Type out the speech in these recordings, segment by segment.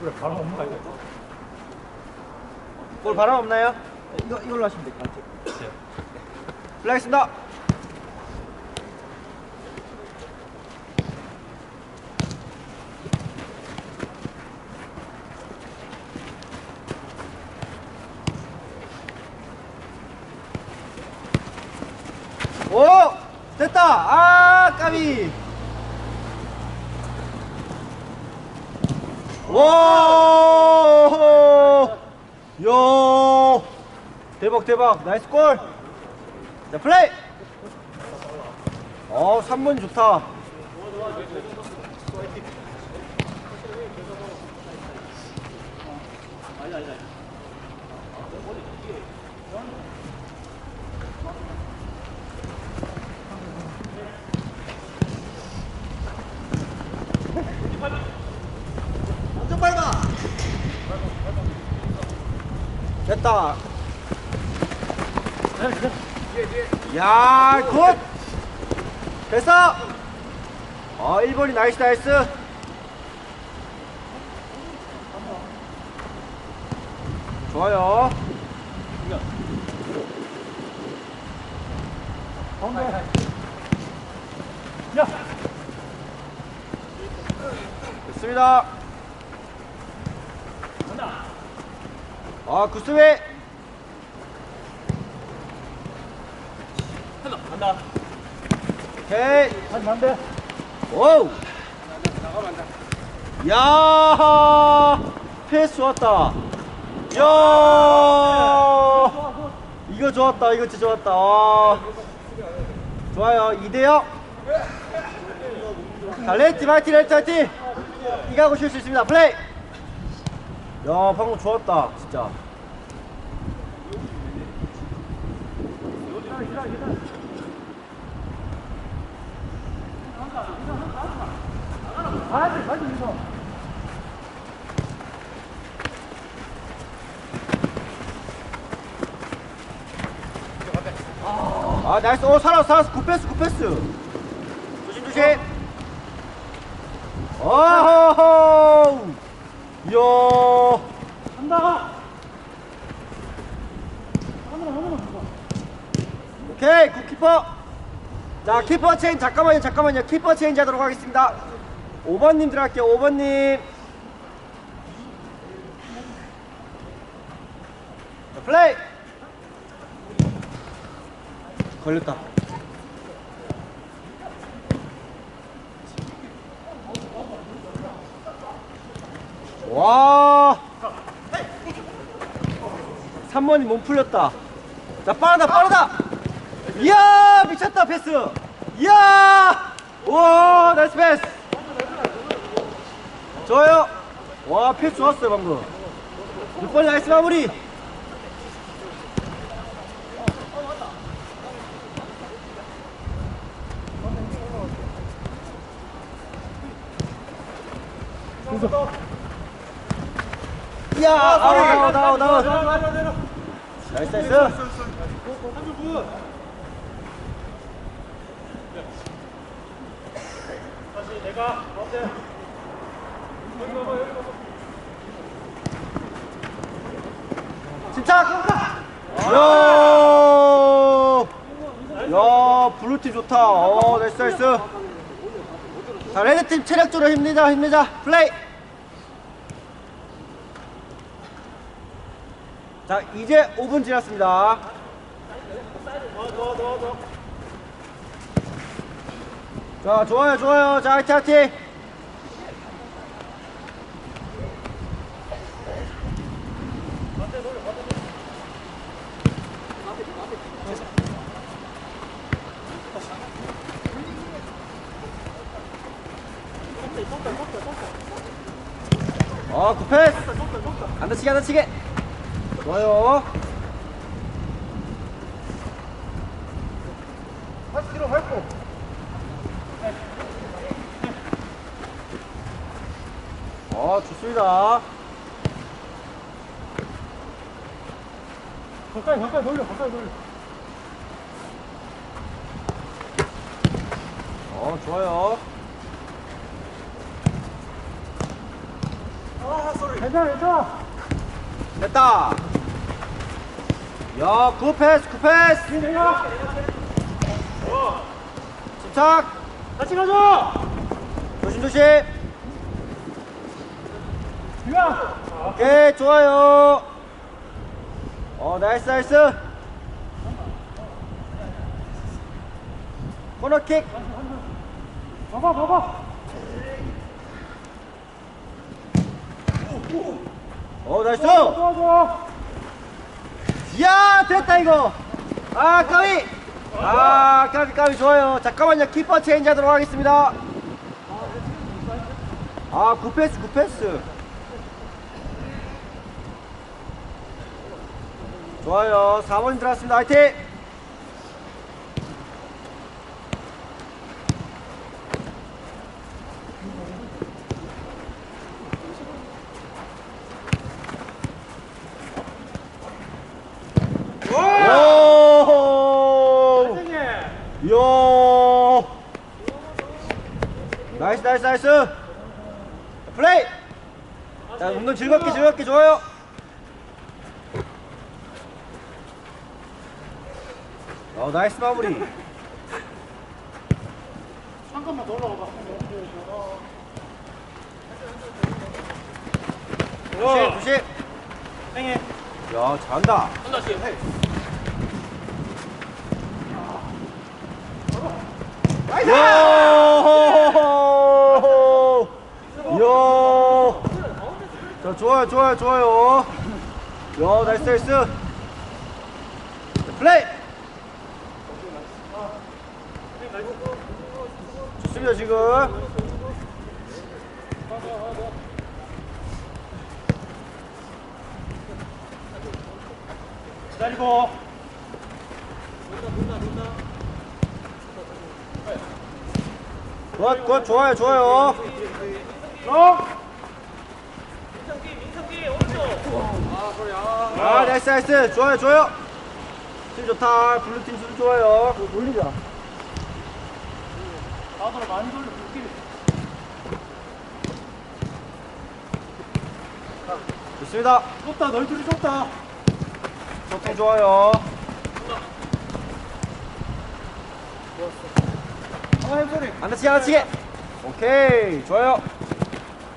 그래 바로 없나요? 볼 바람 없나요? 네, 이거 이걸로 하시면 될 것 같아요. 플레이했습니다. 오! 됐다! 아, 까비! 와! 요! 대박, 대박. 나이스 골! 자, 플레이! 어, 3번 좋다. 엄청 밟아! 됐다. 야, 굿! 됐어! 어, 1번이 나이스, 나이스. 좋아요. 야! 됐습니다. 아, 굿스윙! 간다 오케이. 다시 반대 오우! 야 패스 좋았다. 야 이거 좋았다. 이거 진짜 좋았다. 아. 좋아요. 2대0. 자, 레이티 마이티 레이티 마이티. 이가고 쉴 수 있습니다. 플레이. 야 방금 좋았다. 진짜. 다시 다시 이거 아 나이스. 오 살았어 살았어. 굿패스 굿패스. 조심 조심. 어허허. 이야. 간다 하나만 하나만 줘 오케이 굿키퍼 자 키퍼 체인 잠깐만요 잠깐만요 키퍼 체인지 하도록 하겠습니다 5번님 들어갈게요 5번님. 자, 플레이! 걸렸다. 와! 3번이 몸 풀렸다. 자 빠르다 빠르다! 이야 미쳤다 패스! 이야! 와 나이스 패스 좋아요 와 패스 좋았어요 방금 6번이 나이스 마무리 이야 아우 나우 나우 나이스 나이스 다시 내가 가운데 침착! 야! 야, 블루팀 좋다. 어, 나이스, 나이스. 자, 레드팀 체력적으로 힘내자, 힘내자. 플레이! 자, 이제 5분 지났습니다. 자, 좋아요, 좋아요. 자, 화이팅, 화이팅. 어, 굿패스! 안 다치게, 안 다치게! 좋아요. 다시 뒤로 밟고 어, 좋습니다. 가까이 가까이 돌려 가까이 돌려 어, 좋아요. 괜찮아, 괜찮아. 됐다. 야, 굿 패스, 굿 패스. 내가 침착. 같이 가자. 조심, 조심. 유야. 오케이, 좋아요. 어, 나이스, 나이스. 코너킥. 봐봐, 봐봐. 어, 나이스. 이야, 됐다, 이거. 아, 까비. 아, 까비, 까비, 좋아요. 잠깐만요. 키퍼 체인지 하도록 하겠습니다. 아, 굿패스, 굿패스. 좋아요. 4번 들어왔습니다. 화이팅! 오! 선생님. 이야! 나이스, 나이스, 나이스! 플레이! 자, 운동 즐겁게, 즐겁게, 좋아요. 어, 나이스 마무리. 잠깐만 더 올라가봐. 조심, 조심. 행해. 야, 잘한다. 나이스. 야! 야! 자, 좋아요, 좋아요, 좋아요. 야, 나이스, 나이스. 자, 플레이! 좋습니다, 지금. 기다리고. 굿, 굿, 좋아요, 좋아요. 어? 아, 나이스, 나이스. 좋아요, 좋아요. 팀 좋다. 블루팀 수비 좋아요. 돌리자. 나도 많이 돌려. 불길. 좋습니다. 좁다. 너희 둘이 좁다. 소통 좋아요. 아, 햄소리. 안 다치게, 안 다치게. 오케이, 좋아요.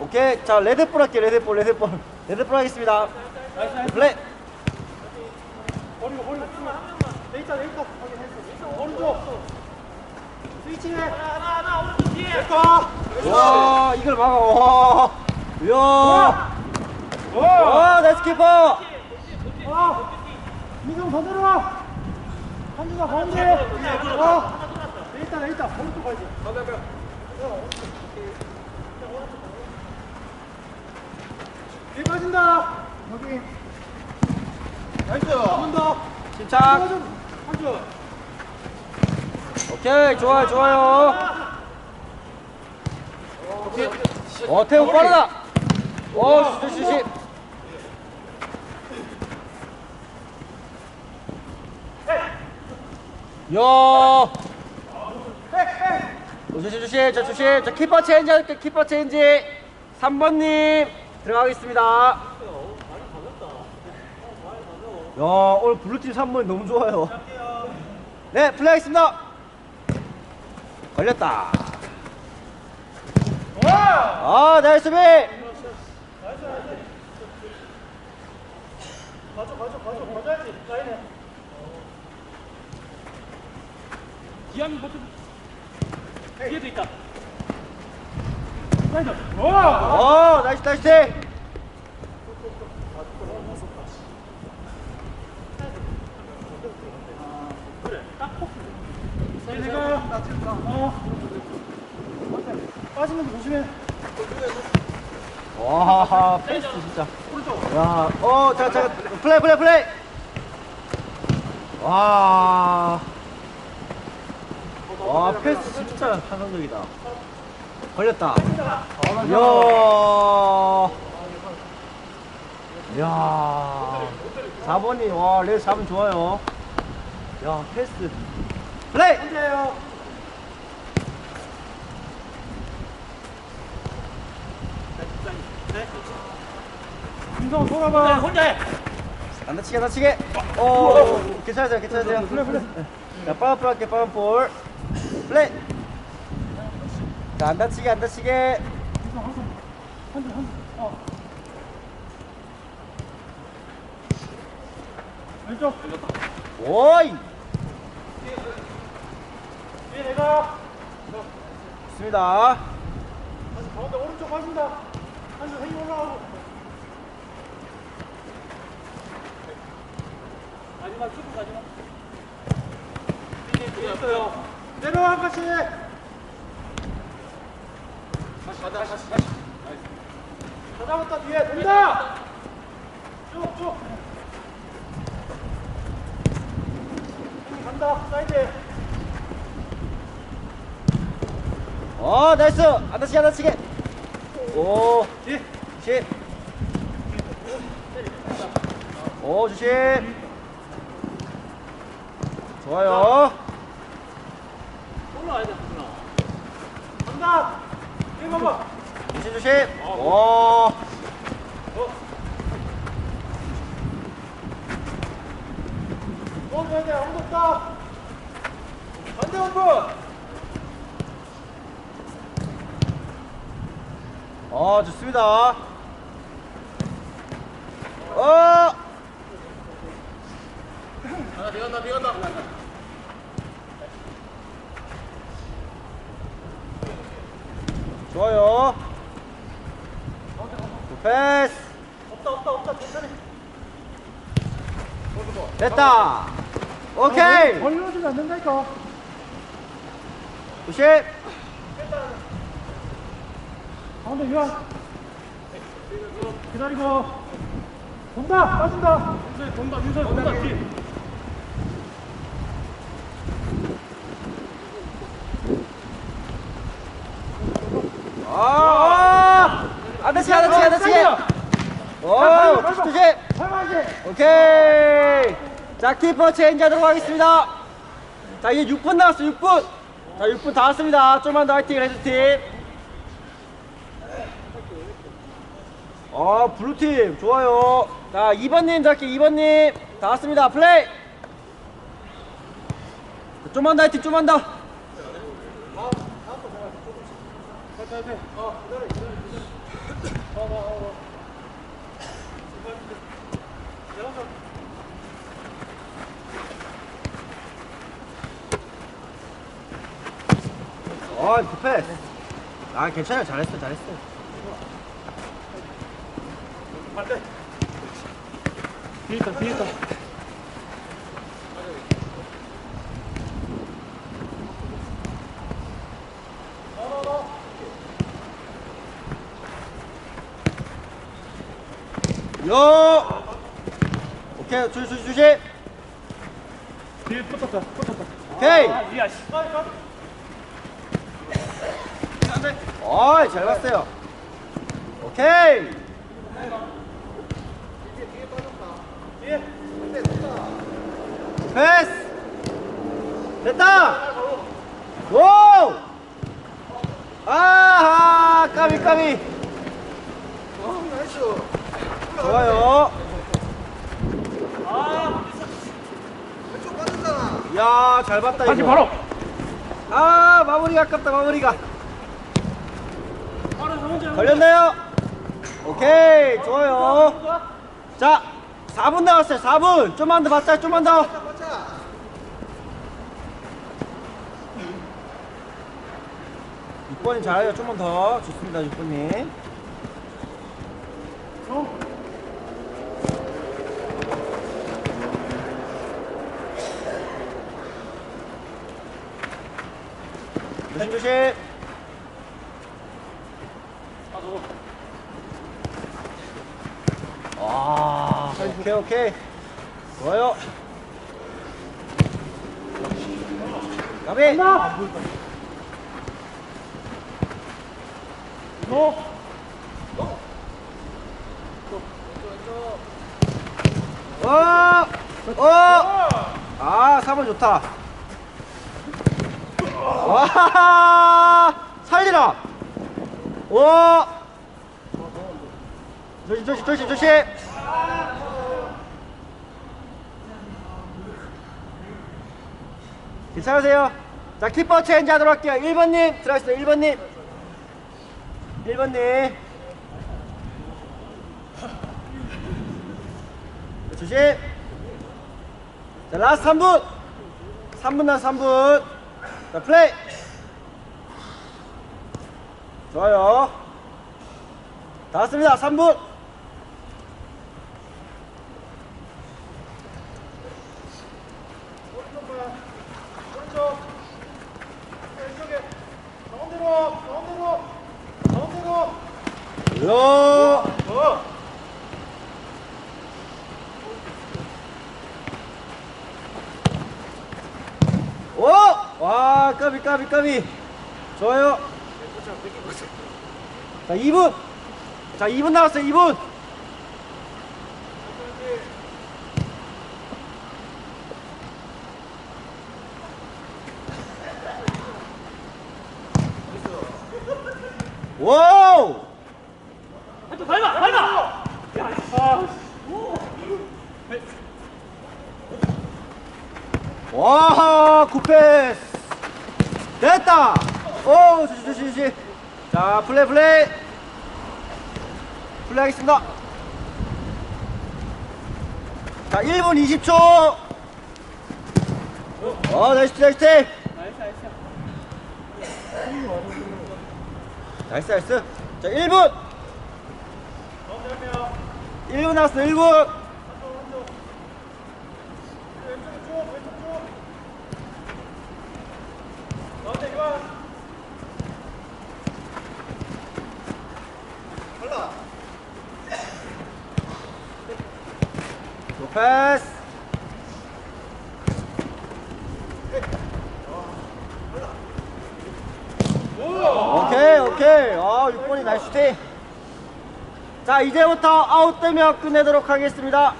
오케이, 자, 레드볼 할게요, 레드볼, 레드볼. 레드볼 하겠습니다. 플레이. 버리고, 버리고. 있다. 확인했어. 오른쪽. 스위칭해. 하나, 하나, 오른쪽 뒤에. 됐다. 와, 이걸 막아, 와. 이야. 와, 나이스 키퍼. 아, 민성 더 내려와. 한준아 가운데. 어. 내 있다. 오른쪽 가야지. 뒤 에 빠진다. 여기. 나이스. 한번 더. 침착. 한준. 오케이, 좋아요, 좋아요. 어, 태우 빠르다. 어, 슛, 슛, 슛. 야. 조심, 조심, 자, 조심. 자, 키퍼 체인지 할게, 키퍼 체인지. 3번님, 들어가겠습니다. 야, 오늘 블루팀 3번 너무 좋아요. 네, 플레이하겠습니다. 걸렸다. 아, 나이스 수비. 가져, 가져, 가져. 가져야지. 라인에. 기암이 버튼. 뒤에도 있다. 와. 어, 나이스, 나이스. 빠지는 거 조심해. 와, 패스 진짜. 야, 어, 자, 자, 플레이, 플레이, 플레이. 와. 와, 패스 진짜 환상적이다. 걸렸다. 이야. 이야. 4번이, 와, 레스 잡으면 좋아요. 야, 패스. 플레이! 혼자예요. 민성 돌아봐. 혼자 해. 안 다치게 안 다치게 오 괜찮으세요 괜찮으세요 그래 그래. 자 파워볼 할게 파워볼 플레이 자 안 다치게 안 다치게 손. 어. 왼쪽. 오이 뒤에 내가. 좋습니다 다시 가운데 오른쪽 빠진다. 한손 힘 올라가고. 마지막 축구 마지막. 있어요. 내려와 한 칸씩. 가자 다시 다시. 다 잡았다 뒤에 돈다. 쭉 쭉. 형님 간다 사이드. 어 나이스 안 다치게 안 다치게 오 뒤. 조심 오 조심 좋아요 올라와야 돼. 간다. 조심 조심 오 돼. 아무도 없다. 반대 원부. 어 좋습니다 어 하나 뒤간다 뒤간다. 좋아요 굿 패스 없다 없다 없다. 천천히. 됐다 오케이 벌려주면 안 된다니까. 조심 가운데 유한. 기다리고. 돈다. 빠진다. 돈다. 민서이 돈다. 뒤. 아, 안 다치게, 안 다치게, 안 다치게. 오, 조심. 살만하게. 오케이. 자, 키퍼 체인지 하도록 하겠습니다. 자, 이제 6분 남았어, 6분. 자, 6분 다 왔습니다. 좀만 더 화이팅, 레드팀. 어, 블루팀, 좋아요. 자, 2번님 잡게, 2번님. 다 왔습니다. 플레이. 좀만 더 화이팅, 좀만 더. 어, 굿패스. 아, 괜찮아요. 잘했어, 잘했어. 반대. 뒤에 있다. 뒤에 있다. 요! 오케이, 조심, 조심, 조심. 뒤에 붙었다. 붙었다. 오케이. 이야 씨. 어이, 잘 봤어요. 오케이. 패스. 됐다. 오! 아하, 까비, 까비. 좋아요. 야, 잘 봤다, 다시 이거. 바로. 아, 마무리가 아깝다, 마무리가. 걸렸나요? 오케이, 좋아요. 자, 4분 남았어요, 4분. 좀만 더 받자, 좀만 더. 육번님 잘해요, 좀만 더. 좋습니다, 6번님. 어? 조심, 조심. 아, 오케이, 오케이. 좋아요. 가비. 간다. 너. 어! 어! 아, 3번 좋다. 와! 살리라! 와! 조심 조심 조심 조심! 괜찮으세요? 자 키퍼 체인지 하도록 할게요. 1번님 들어가시죠. 1번님. 1번님. 조심. 자 라스트 3분. 3분 나 3분. 자 플레이 좋아요 다 왔습니다 3분 오른쪽 왼쪽에 가운데로 가운데로 가운데로 요어 오! 와, 까비, 까비, 까비. 좋아요. 자, 2분. 자, 2분 나왔어요, 2분. 와우! 한쪽 밟아 밟아 와, 굿패스. 됐다. 오, 조심, 조심, 조심. 자, 플레이, 플레이. 플레이 하겠습니다. 자, 1분 20초. 어, 나이스, 나이스. 나이스, 나이스. 자, 1분. 1분 나왔어, 1분. 왼쪽 쭉 왼쪽 쭉 가운데 이완 빨라 패스. 오케이 오케이 아 6번이 나이스 팀. 자 이제부터 아웃되면 끝내도록 하겠습니다.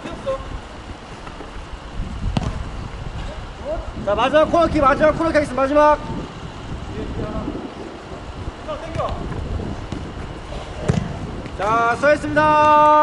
뛰었어 자 마지막 코너킥 마지막 코너킥 하겠습니다. 마지막 자 수고했습니다